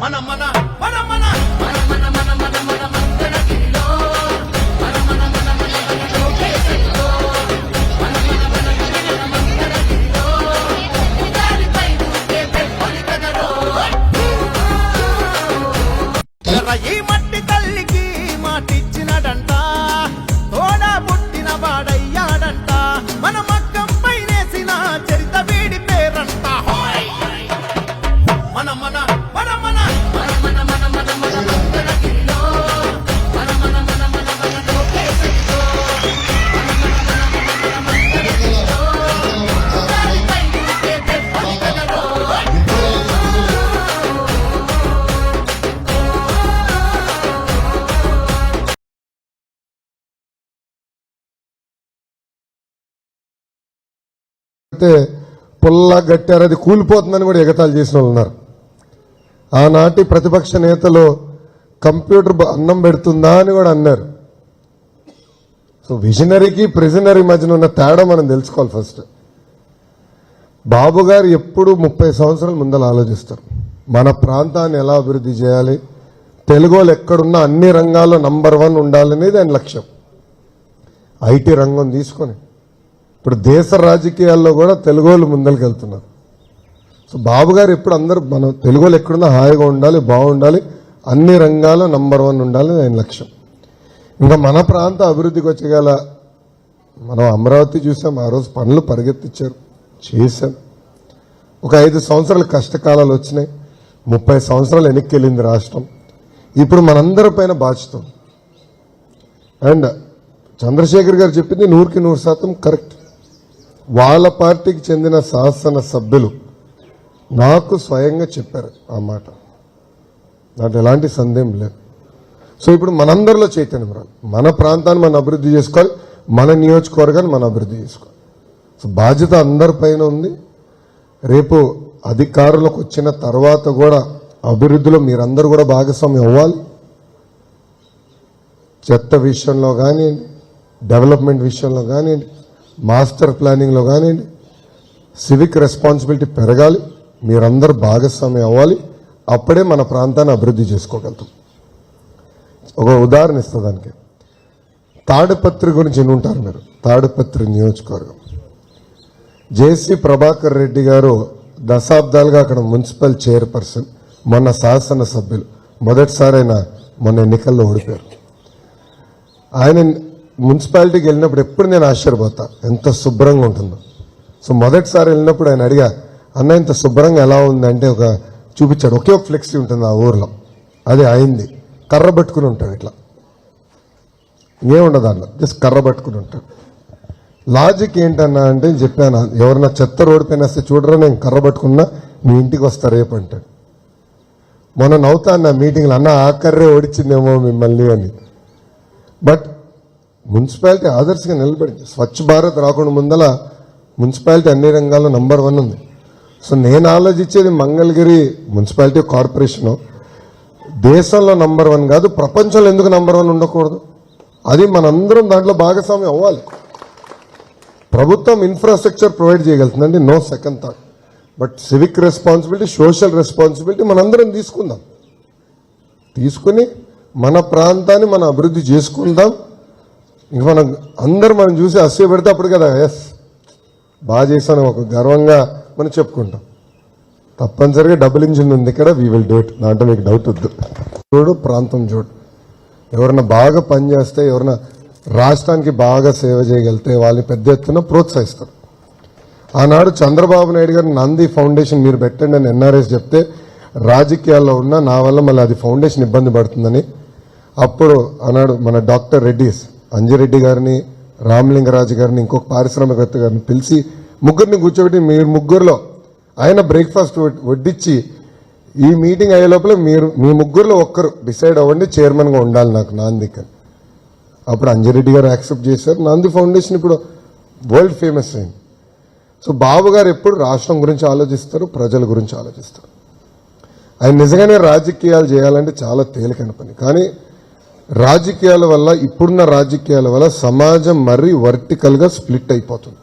మన మన మన మన అయితే పుల్లా గట్టారు అది కూలిపోతుందని కూడా ఎగతాళి చేసిన వాళ్ళు ఉన్నారు. ఆనాటి ప్రతిపక్ష నేతలు కంప్యూటర్ అన్నం పెడుతుందా అని కూడా అన్నారు. సో విజనరీకి ప్రిజనరీ మధ్యన ఉన్న తేడా మనం తెలుసుకోవాలి ఫస్ట్. బాబు గారు ఎప్పుడు ముప్పై సంవత్సరాల ముందర ఆలోచిస్తారు. మన ప్రాంతాన్ని ఎలా అభివృద్ధి చేయాలి? తెలుగు వాళ్ళు ఎక్కడున్నా అన్ని రంగాల్లో నంబర్ వన్ ఉండాలనేది ఆయన లక్ష్యం. ఐటీ రంగం తీసుకొని. ఇప్పుడు దేశ రాజకీయాల్లో కూడా తెలుగు వాళ్ళు ముందరికి వెళ్తున్నారు. సో బాబు గారు ఎప్పుడు అందరూ మనం తెలుగు వాళ్ళు ఎక్కడున్నా హాయిగా ఉండాలి బాగుండాలి అన్ని రంగాల్లో నంబర్ వన్ ఉండాలి ఆయన లక్ష్యం. ఇంకా మన ప్రాంత అభివృద్ధికి వచ్చేగల మనం అమరావతి చూసాం ఆ రోజు పనులు పరిగెత్తించారు చేశాం. ఒక ఐదు సంవత్సరాలు కష్టకాలాలు వచ్చినాయి ముప్పై సంవత్సరాలు వెనక్కి వెళ్ళింది రాష్ట్రం. ఇప్పుడు మనందరి పైన బాధ్యత అండ్ చంద్రశేఖర్ గారు చెప్పింది నూరుకి నూరు శాతం కరెక్ట్. వాళ్ళ పార్టీకి చెందిన శాసన సభ్యులు నాకు స్వయంగా చెప్పారు ఆ మాట. దాంట్లో ఎలాంటి సందేహం లేదు. సో ఇప్పుడు మనందరిలో చైతన్యం రాలి మన ప్రాంతాన్ని మనం అభివృద్ధి చేసుకోవాలి మన నియోజకవర్గాన్ని మనం అభివృద్ధి చేసుకోవాలి. సో బాధ్యత అందరిపైన ఉంది. రేపు అధికారులకు వచ్చిన తర్వాత కూడా అభివృద్ధిలో మీరందరూ కూడా భాగస్వామ్యం అవ్వాలి. చెత్త విషయంలో కానివ్వండి డెవలప్మెంట్ విషయంలో కానివ్వండి మాస్టర్ ప్లానింగ్లో కానివ్వండి సివిక్ రెస్పాన్సిబిలిటీ పెరగాలి మీరందరూ భాగస్వామి అవ్వాలి అప్పుడే మన ప్రాంతాన్ని అభివృద్ధి చేసుకోగలుగుతాం. ఒక ఉదాహరణ ఇస్తా దానికి. తాడిపత్రి గురించి విని ఉంటారు మీరు తాడిపత్రి నియోజకవర్గం. జేసీ ప్రభాకర్ రెడ్డి గారు దశాబ్దాలుగా అక్కడ మున్సిపల్ చైర్పర్సన్ మొన్న శాసన సభ్యులు మొదటిసారి ఆయన మొన్న ఎన్నికల్లో ఓడిపోయారు. ఆయన మున్సిపాలిటీకి వెళ్ళినప్పుడు ఎప్పుడు నేను ఆశ్చర్యపోతా. ఎంత శుభ్రంగా ఉంటుందో. సో మొదటిసారి వెళ్ళినప్పుడు ఆయన అడిగా అన్న ఇంత శుభ్రంగా ఎలా ఉంది? అంటే ఒక చూపించాడు. ఒకే ఒక ఫ్లెక్సీ ఉంటుంది ఆ ఊర్లో. అది అయింది. కర్ర పట్టుకుని ఉంటాడు ఇట్లా. ఏముండదు అన్న జస్ట్ కర్ర పట్టుకుని ఉంటాడు. లాజిక్ ఏంటన్నా అంటే చెప్పాను ఎవరన్నా చెత్త రోడ్డు పైన వస్తే చూడరా నేను కర్ర పట్టుకున్నా మీ ఇంటికి వస్తా రేపు అంటాడు. మొన్న నవ్వుతా అన్న మీటింగ్లో అన్న ఆ కర్రే ఓడిచిందేమో మిమ్మల్ని అని. బట్ మున్సిపాలిటీ ఆదర్శంగా నిలబడింది. స్వచ్ఛ భారత్ రాకుండా ముందల మున్సిపాలిటీ అన్ని రంగాల్లో నంబర్ వన్ ఉంది. సో నేను ఆలోచించేది మంగళగిరి మున్సిపాలిటీ కార్పొరేషను. దేశంలో నంబర్ వన్ కాదు ప్రపంచంలో ఎందుకు నంబర్ వన్ ఉండకూడదు? అది మనందరం దాంట్లో భాగస్వామ్యం అవ్వాలి. ప్రభుత్వం infrastructure provide చేయగలుగుతుందండి no second thought but civic responsibility social responsibility మనందరం తీసుకుందాం. తీసుకుని మన ప్రాంతాన్ని మనం అభివృద్ధి చేసుకుందాం. ఇంక మనం అందరు మనం చూసి అసూయ పెడితే అప్పుడు కదా ఎస్ బాగా చేశాను ఒక గర్వంగా మనం చెప్పుకుంటాం. తప్పనిసరిగా డబుల్ ఇంజిన్ ఉంది ఇక్కడ వీ విల్ డూ ఇట్ దాంట్లో మీకు డౌట్ వద్దు. చూడు ప్రాంతం చూడు. ఎవరన్నా బాగా పనిచేస్తే ఎవరన్నా రాష్ట్రానికి బాగా సేవ చేయగలిగితే వాళ్ళని పెద్ద ఎత్తున ప్రోత్సహిస్తారు. ఆనాడు చంద్రబాబు నాయుడు గారు నంది ఫౌండేషన్ మీరు పెట్టండి అని ఎన్ఆర్ఎస్ చెప్తే రాజకీయాల్లో ఉన్న నా వల్ల మళ్ళీ అది ఫౌండేషన్ ఇబ్బంది పడుతుందని. అప్పుడు ఆనాడు మన డాక్టర్ రెడ్డిస్ అంజిరెడ్డి గారిని రామలింగరాజు గారిని ఇంకొక పారిశ్రామికవేత్త గారిని పిలిచి ముగ్గురిని కూర్చోబెట్టి మీరు ముగ్గురులో ఆయన బ్రేక్ఫాస్ట్ వడ్డించి ఈ మీటింగ్ అయ్యే లోపల మీరు మీ ముగ్గురులో ఒక్కరు డిసైడ్ అవ్వండి చైర్మన్గా ఉండాలి నాకు నాంది అని అప్పుడు అంజిరెడ్డి గారు యాక్సెప్ట్ చేశారు. నాంది ఫౌండేషన్ ఇప్పుడు వరల్డ్ ఫేమస్ అయింది. సో బాబు గారు ఎప్పుడు రాష్ట్రం గురించి ఆలోచిస్తారు ప్రజల గురించి ఆలోచిస్తారు. ఆయన నిజంగానే రాజకీయాలు చేయాలంటే చాలా తేలికైన పని. కానీ రాజకీయాల వల్ల ఇప్పుడున్న రాజకీయాల వల్ల సమాజం మరీ వర్టికల్గా స్ప్లిట్ అయిపోతుంది.